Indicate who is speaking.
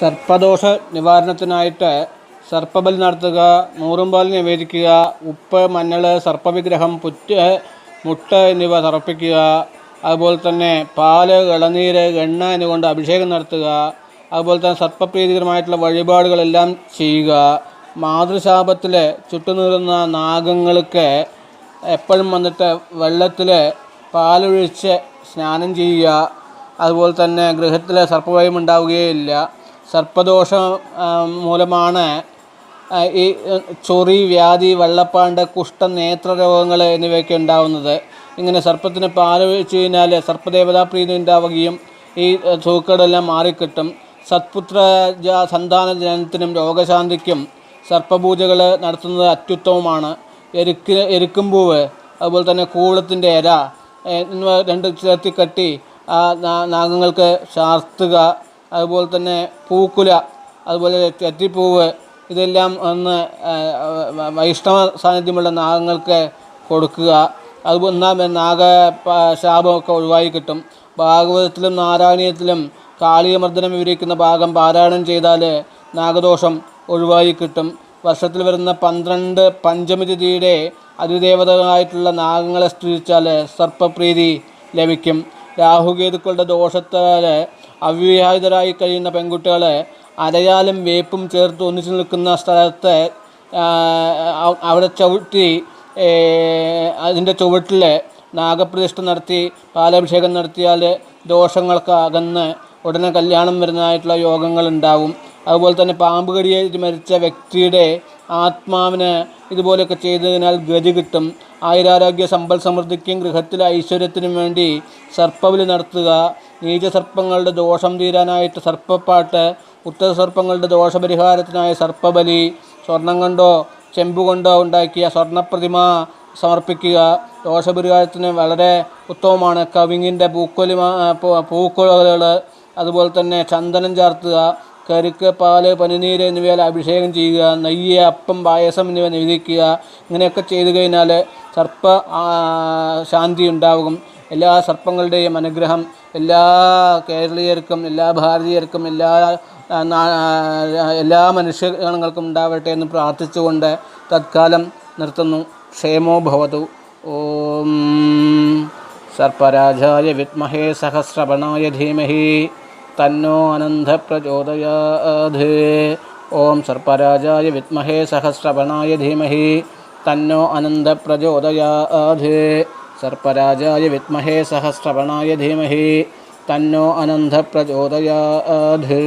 Speaker 1: സർപ്പദോഷ നിവാരണത്തിനായിട്ട് സർപ്പബലി നടത്തുക നൂറുംപാൽ നിവേദിക്കുക ഉപ്പ് മഞ്ഞൾ സർപ്പവിഗ്രഹം പുറ്റ് മുട്ട എന്നിവ തറപ്പിക്കുക അതുപോലെ തന്നെ പാൽ ഇളനീര് എണ്ണ എന്നിവ കൊണ്ട് അഭിഷേകം നടത്തുക. അതുപോലെ തന്നെ സർപ്പപ്രീതികരമായിട്ടുള്ള വഴിപാടുകളെല്ലാം ചെയ്യുക. മാതൃശാപത്തിൽ ചുട്ടുനീറുന്ന നാഗങ്ങൾക്ക് എപ്പോഴും വന്നിട്ട് വെള്ളത്തിൽ പാലൊഴിച്ച് സ്നാനം ചെയ്യുക. അതുപോലെ തന്നെ ഗൃഹത്തിൽ സർപ്പഭയം ഉണ്ടാവുകയില്ല. സർപ്പദോഷം മൂലമാണ് ഈ ചൊറി വ്യാധി വെള്ളപ്പാണ്ട് കുഷ്ഠം നേത്രരോഗങ്ങൾ എന്നിവയൊക്കെ ഉണ്ടാവുന്നത്. ഇങ്ങനെ സർപ്പത്തിന് പാൽ വെച്ച് കഴിഞ്ഞാൽ സർപ്പദേവതാ പ്രീതി ഉണ്ടാവുകയും ഈ സൂക്കേടെല്ലാം മാറിക്കിട്ടും. സത്പുത്ര സന്താന ജനനത്തിനും രോഗശാന്തിക്കും സർപ്പപൂജകൾ നടത്തുന്നത് അത്യുത്തമമാണ്. എരുക്ക് എരുക്കുംപൂവ് അതുപോലെ തന്നെ കൂളത്തിന്റെ ഇര എന്നിവ രണ്ട് ചേർത്തി കെട്ടി നാഗങ്ങൾക്ക് ചാർത്തുക അതുപോലെ തന്നെ പൂക്കുല അതുപോലെ തെറ്റിപ്പൂവ് ഇതെല്ലാം ഒന്ന് വൈഷ്ണവ സാന്നിധ്യമുള്ള നാഗങ്ങൾക്ക് കൊടുക്കുക. അതുപോലെ എന്നാൽ നാഗ ശാപമൊക്കെ ഒഴിവായി കിട്ടും. ഭാഗവതത്തിലും നാരായണീയത്തിലും കാളിയമർദ്ദനം വിവരിക്കുന്ന ഭാഗം പാരായണം ചെയ്താൽ നാഗദോഷം ഒഴിവായി കിട്ടും. വർഷത്തിൽ വരുന്ന പന്ത്രണ്ട് പഞ്ചമി തിഥിയുടെ അതിദേവതകളായിട്ടുള്ള നാഗങ്ങളെ സ്തുതിച്ചാൽ സർപ്പപ്രീതി ലഭിക്കും. രാഹുകേതുക്കളുടെ ദോഷത്താൽ അവിവാഹിതരായി കഴിയുന്ന പെൺകുട്ടികളെ അരയാലും വേപ്പും ചേർത്ത് ഒന്നിച്ചു നിൽക്കുന്ന സ്ഥലത്തെ അവിടെ ചവിട്ടി അതിന്റെ ചുവട്ടിൽ നാഗപ്രതിഷ്ഠ നടത്തി പാലാഭിഷേകം നടത്തിയാൽ ദോഷങ്ങൾക്ക് അകന്ന് ഉടനെ കല്യാണം വരുന്നതായിട്ടുള്ള യോഗങ്ങൾ ഉണ്ടാവും അതുപോലെ തന്നെ പാമ്പ് കടിയേറ്റ് മരിച്ച വ്യക്തിയുടെ ആത്മാവിന് ഇതുപോലെയൊക്കെ ചെയ്തതിനാൽ ഗതി കിട്ടും. ആയുരാരോഗ്യ സമ്പൽ സമൃദ്ധിക്കും ഗൃഹത്തിലെ ഐശ്വര്യത്തിനും വേണ്ടി സർപ്പബലി നടത്തുക. നീചസർപ്പങ്ങളുടെ ദോഷം തീരാനായിട്ട് സർപ്പപ്പാട്ട് ഉത്തരസർപ്പങ്ങളുടെ ദോഷപരിഹാരത്തിനായ സർപ്പബലി സ്വർണം കൊണ്ടോ ചെമ്പ് കൊണ്ടോ ഉണ്ടാക്കിയ സ്വർണപ്രതിമ സമർപ്പിക്കുക. ദോഷപരിഹാരത്തിന് വളരെ ഉത്തമമാണ്. കവിങ്ങിന്റെ പൂക്കൊലി പൂക്കൊലകൾ അതുപോലെ തന്നെ ചന്ദനം ചാർത്തുക കരുക്ക് പാൽ പനിനീര് എന്നിവയാൽ അഭിഷേകം ചെയ്യുക നെയ്യ് അപ്പം പായസം എന്നിവ നിവേദിക്കുക. ഇങ്ങനെയൊക്കെ ചെയ്തു കഴിഞ്ഞാൽ സർപ്പ ശാന്തി ഉണ്ടാകും. എല്ലാ സർപ്പങ്ങളുടെയും അനുഗ്രഹം എല്ലാ കേരളീയർക്കും എല്ലാ ഭാരതീയർക്കും എല്ലാ എല്ലാ മനുഷ്യഗണങ്ങൾക്കും ഉണ്ടാവട്ടെ എന്ന് പ്രാർത്ഥിച്ചുകൊണ്ട് തത്കാലം നിർത്തുന്നു. ക്ഷേമോ ഭവതു. ഓം സർപ്പരാജായ വിത്മഹേ സഹസ്രവണായ ധീമഹി. തന്നോ അനന്ത പ്രചോദയാധേ ഓം സർപ്പരാജായ വിദ്മഹേ സഹസ്രവണായ ധീമഹി. തന്നോ അനന്ത പ്രചോദയാത് സർപ്പരാജായ വിദ്മഹേ സഹസ്രപണായ ധീമഹി തന്നോ അനന്ത പ്രചോദയാത്